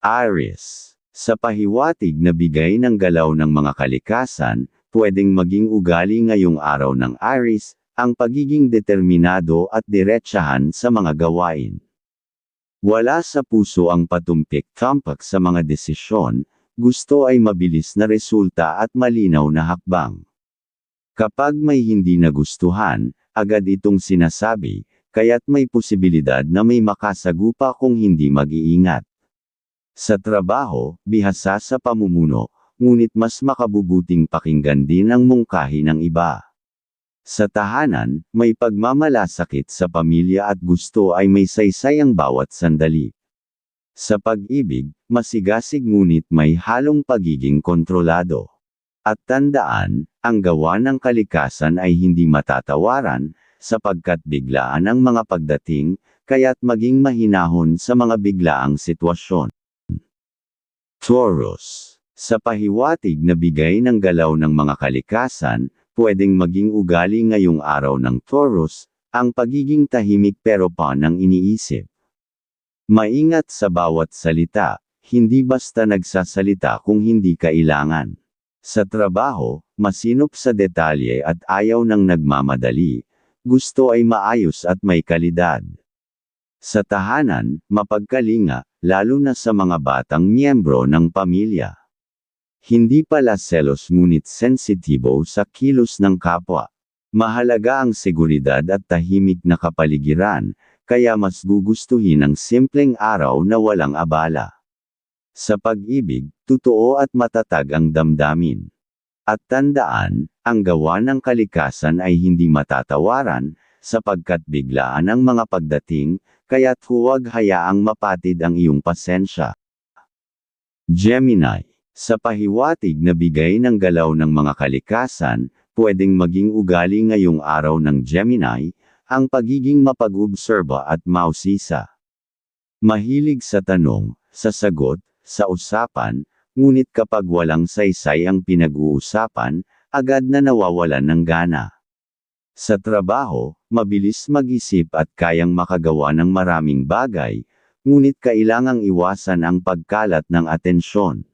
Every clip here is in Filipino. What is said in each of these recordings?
Aries. Sa pahiwatig na bigay ng galaw ng mga kalikasan, pwedeng maging ugali ngayong araw ng Aries, ang pagiging determinado at diretsahan sa mga gawain. Wala sa puso ang patumpik-tampak sa mga desisyon, gusto ay mabilis na resulta at malinaw na hakbang. Kapag may hindi nagustuhan, agad itong sinasabi, kaya't may posibilidad na may makasagupa kung hindi mag-iingat. Sa trabaho, bihasa sa pamumuno, ngunit mas makabubuting pakinggan din ang mungkahi ng iba. Sa tahanan, may pagmamalasakit sa pamilya at gusto ay may saysay ang bawat sandali. Sa pag-ibig, masigasig ngunit may halong pagiging kontrolado. At tandaan, ang gawa ng kalikasan ay hindi matatawaran, sapagkat biglaan ang mga pagdating, kaya't maging mahinahon sa mga biglaang sitwasyon. Taurus. Sa pahiwatig na bigay ng galaw ng mga kalikasan, pwedeng maging ugali ngayong araw ng Taurus, ang pagiging tahimik pero pa ng iniisip. Maingat sa bawat salita, hindi basta nagsasalita kung hindi kailangan. Sa trabaho, masinop sa detalye at ayaw ng nagmamadali, gusto ay maayos at may kalidad. Sa tahanan, mapagkalinga, lalo na sa mga batang miyembro ng pamilya. Hindi pala selos ngunit sensitibo sa kilos ng kapwa. Mahalaga ang seguridad at tahimik na kapaligiran, kaya mas gugustuhin ang simpleng araw na walang abala. Sa pag-ibig, totoo at matatag ang damdamin. At tandaan, ang gawa ng kalikasan ay hindi matatawaran, sapagkat biglaan ang mga pagdating, kaya't huwag hayaang mapatid ang iyong pasensya. Gemini. Sa pahiwatig na bigay ng galaw ng mga kalikasan, pwedeng maging ugali ngayong araw ng Gemini, ang pagiging mapag-obserba at mausisa. Mahilig sa tanong, sa sagot, sa usapan, ngunit kapag walang saysay ang pinag-uusapan, agad na nawawalan ng gana. Sa trabaho, mabilis mag-isip at kayang makagawa ng maraming bagay, ngunit kailangang iwasan ang pagkalat ng atensyon.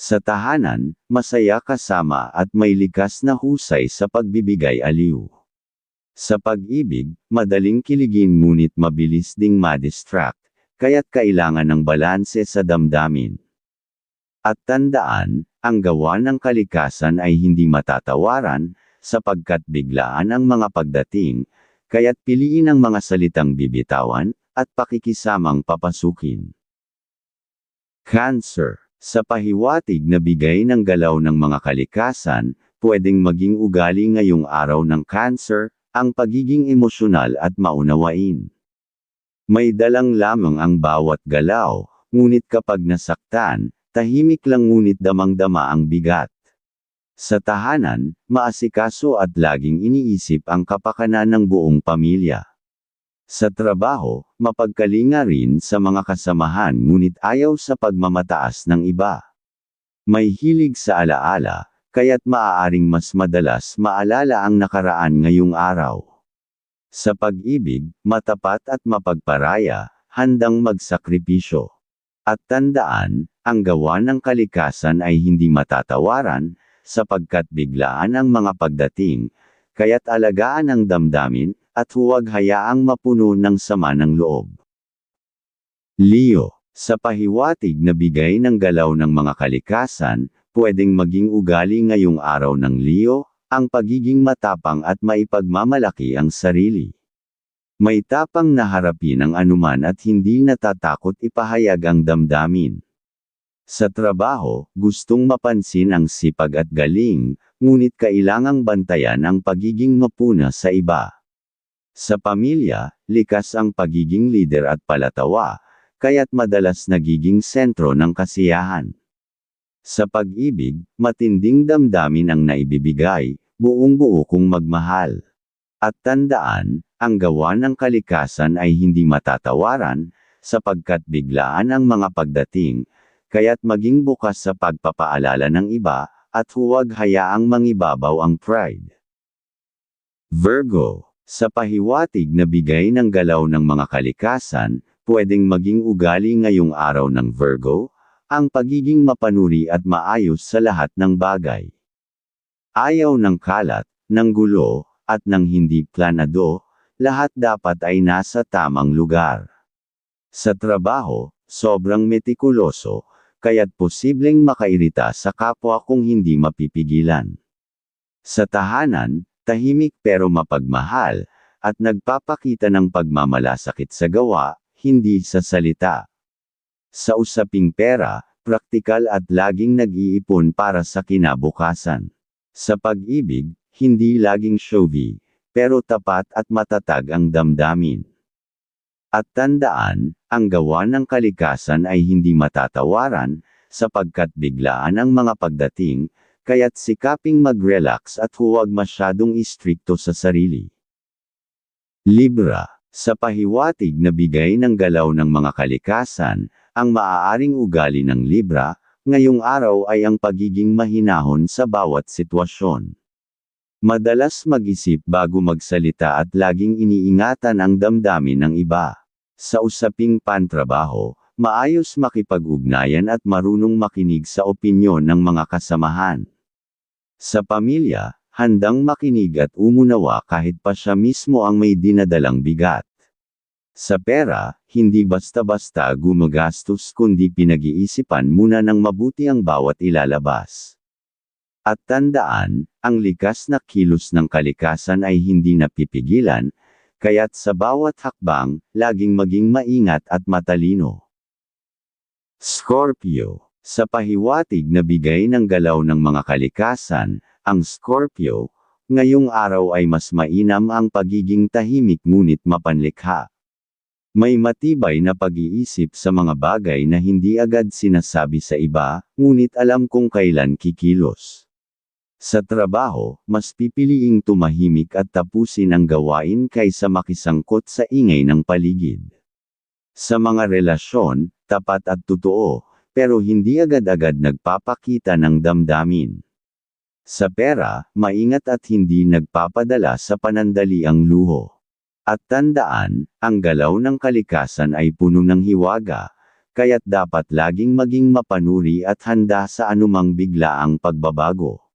Sa tahanan, masaya kasama at may likas na husay sa pagbibigay aliw. Sa pag-ibig, madaling kiligin ngunit mabilis ding madistract, kaya't kailangan ng balanse sa damdamin. At tandaan, ang gawa ng kalikasan ay hindi matatawaran, sapagkat biglaan ang mga pagdating, kaya't piliin ang mga salitang bibitawan, at pakikisamang papasukin. Cancer Sa pahiwatig na bigay ng galaw ng mga kalikasan, pwedeng maging ugali ngayong araw ng cancer, ang pagiging emosyonal at maunawain. May dalang lamang ang bawat galaw, ngunit kapag nasaktan, tahimik lang ngunit damang-dama ang bigat. Sa tahanan, maasikaso at laging iniisip ang kapakanan ng buong pamilya. Sa trabaho, mapagkalinga rin sa mga kasamahan ngunit ayaw sa pagmamataas ng iba. May hilig sa alaala, kaya't maaaring mas madalas maalala ang nakaraan ngayong araw. Sa pag-ibig, matapat at mapagparaya, handang magsakripisyo. At tandaan, ang gawa ng kalikasan ay hindi matatawaran, sapagkat biglaan ang mga pagdating, kaya't alagaan ang damdamin, at huwag hayaang mapuno ng sama ng loob. Leo, sa pahiwatig na bigay ng galaw ng mga kalikasan, pwedeng maging ugali ngayong araw ng Leo, ang pagiging matapang at maipagmamalaki ang sarili. May tapang na harapin ang anuman at hindi natatakot ipahayag ang damdamin. Sa trabaho, gustong mapansin ang sipag at galing, ngunit kailangang bantayan ang pagiging mapuna sa iba. Sa pamilya, likas ang pagiging lider at palatawa, kaya't madalas nagiging sentro ng kasiyahan. Sa pag-ibig, matinding damdamin ang naibibigay, buong buo kong magmahal. At tandaan, ang gawa ng kalikasan ay hindi matatawaran, sapagkat biglaan ang mga pagdating, kaya't maging bukas sa pagpapaalala ng iba, at huwag hayaang mangibabaw ang pride. Virgo sa pahiwatig na bigay ng galaw ng mga kalikasan, pwedeng maging ugali ngayong araw ng Virgo, ang pagiging mapanuri at maayos sa lahat ng bagay. Ayaw ng kalat, ng gulo, at ng hindi planado, lahat dapat ay nasa tamang lugar. Sa trabaho, sobrang metikuloso, kaya't posibleng makairita sa kapwa kung hindi mapipigilan. Sa tahanan, tahimik pero mapagmahal, at nagpapakita ng pagmamalasakit sa gawa, hindi sa salita. Sa usaping pera, praktikal at laging nag-iipon para sa kinabukasan. Sa pag-ibig, hindi laging showy, pero tapat at matatag ang damdamin. At tandaan, ang gawa ng kalikasan ay hindi matatawaran, sapagkat biglaan ang mga pagdating, kaya't sikaping mag-relax at huwag masyadong istrikto sa sarili. Libra, sa pahiwatig na bigay ng galaw ng mga kalikasan, ang maaaring ugali ng Libra, ngayong araw ay ang pagiging mahinahon sa bawat sitwasyon. Madalas mag-isip bago magsalita at laging iniingatan ang damdamin ng iba. Sa usaping pantrabaho, maayos makipag-ugnayan at marunong makinig sa opinyon ng mga kasamahan. Sa pamilya, handang makinig at umunawa kahit pa siya mismo ang may dinadalang bigat. Sa pera, hindi basta-basta gumagastos kundi pinag-iisipan muna ng mabuti ang bawat ilalabas. At tandaan, ang likas na kilos ng kalikasan ay hindi napipigilan, kaya't sa bawat hakbang, laging maging maingat at matalino. Scorpio sa pahiwatig na bigay ng galaw ng mga kalikasan, ang Scorpio, ngayong araw ay mas mainam ang pagiging tahimik ngunit mapanlikha. May matibay na pag-iisip sa mga bagay na hindi agad sinasabi sa iba, ngunit alam kung kailan kikilos. Sa trabaho, mas pipiliing tumahimik at tapusin ang gawain kaysa makisangkot sa ingay ng paligid. Sa mga relasyon, tapat at totoo, pero hindi agad-agad nagpapakita ng damdamin. Sa pera, maingat at hindi nagpapadala sa panandaliang luho. At tandaan, ang galaw ng kalikasan ay puno ng hiwaga, kaya't dapat laging maging mapanuri at handa sa anumang biglaang pagbabago.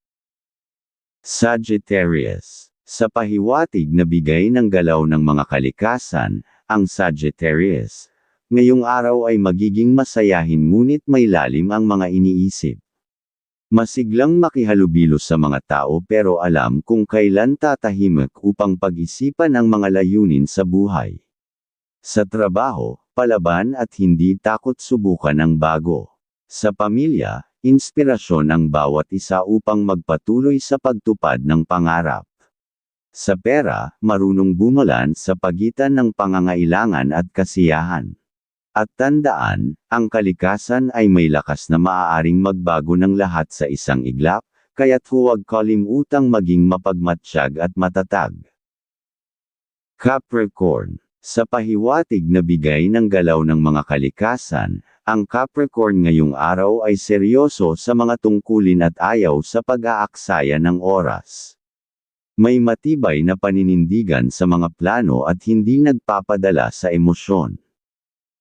Sagittarius Sa pahiwatig na bigay ng galaw ng mga kalikasan, ang Sagittarius, ngayong araw ay magiging masayahin ngunit may lalim ang mga iniisip. Masiglang makihalubilo sa mga tao pero alam kung kailan tatahimik upang pag-isipan ang mga layunin sa buhay. Sa trabaho, palaban at hindi takot subukan ang bago. Sa pamilya, inspirasyon ang bawat isa upang magpatuloy sa pagtupad ng pangarap. Sa pera, marunong bumulan sa pagitan ng pangangailangan at kasiyahan. At tandaan, ang kalikasan ay may lakas na maaaring magbago ng lahat sa isang iglap, kaya't huwag kalimutang maging mapagmatsyag at matatag. Capricorn Sa pahiwatig na bigay ng galaw ng mga kalikasan, ang Capricorn ngayong araw ay seryoso sa mga tungkulin at ayaw sa pag-aaksaya ng oras. May matibay na paninindigan sa mga plano at hindi nagpapadala sa emosyon.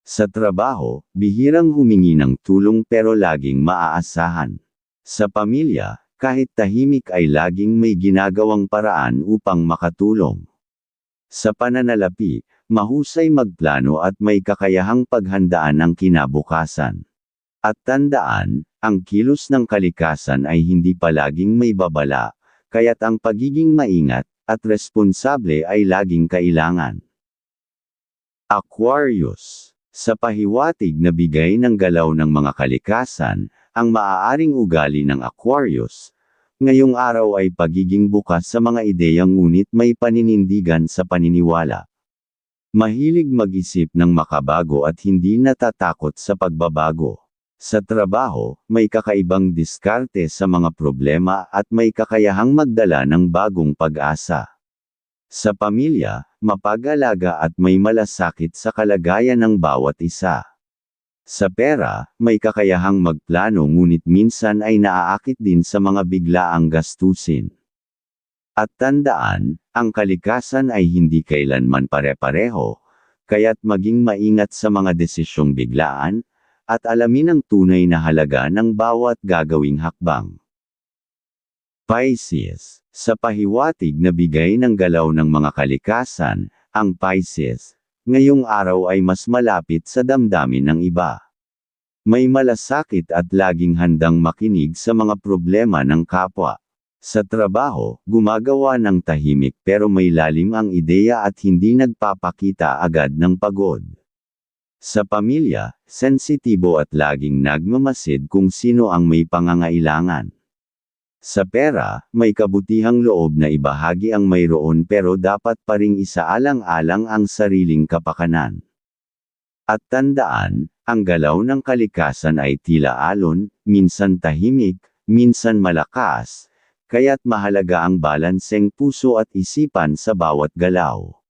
Sa trabaho, bihirang humingi ng tulong pero laging maaasahan. Sa pamilya, kahit tahimik ay laging may ginagawang paraan upang makatulong. Sa pananalapi, mahusay magplano at may kakayahang paghandaan ang kinabukasan. At tandaan, ang kilos ng kalikasan ay hindi palaging may babala, kaya't ang pagiging maingat at responsable ay laging kailangan. Aquarius sa pahiwatig na bigay ng galaw ng mga kalikasan, ang maaaring ugali ng Aquarius, ngayong araw ay pagiging bukas sa mga ideyang ngunit may paninindigan sa paniniwala. Mahilig mag-isip ng makabago at hindi natatakot sa pagbabago. Sa trabaho, may kakaibang diskarte sa mga problema at may kakayahang magdala ng bagong pag-asa. Sa pamilya, mapag-alaga at may malasakit sa kalagayan ng bawat isa. Sa pera, may kakayahang magplano ngunit minsan ay naaakit din sa mga biglaang gastusin. At tandaan, ang kalikasan ay hindi kailanman pare-pareho, kaya't maging maingat sa mga desisyong biglaan, at alamin ang tunay na halaga ng bawat gagawing hakbang. Pisces, sa pahiwatig na bigay ng galaw ng mga kalikasan, ang Pisces, ngayong araw ay mas malapit sa damdamin ng iba. May malasakit at laging handang makinig sa mga problema ng kapwa. Sa trabaho, gumagawa ng tahimik pero may lalim ang ideya at hindi nagpapakita agad ng pagod. Sa pamilya, sensitibo at laging nagmamasid kung sino ang may pangangailangan. Sa pera, may kabutihang loob na ibahagi ang mayroon pero dapat pa ring isaalang-alang ang sariling kapakanan. At tandaan, ang galaw ng kalikasan ay tila alon, minsan tahimik, minsan malakas, kaya't mahalaga ang balanseng puso at isipan sa bawat galaw.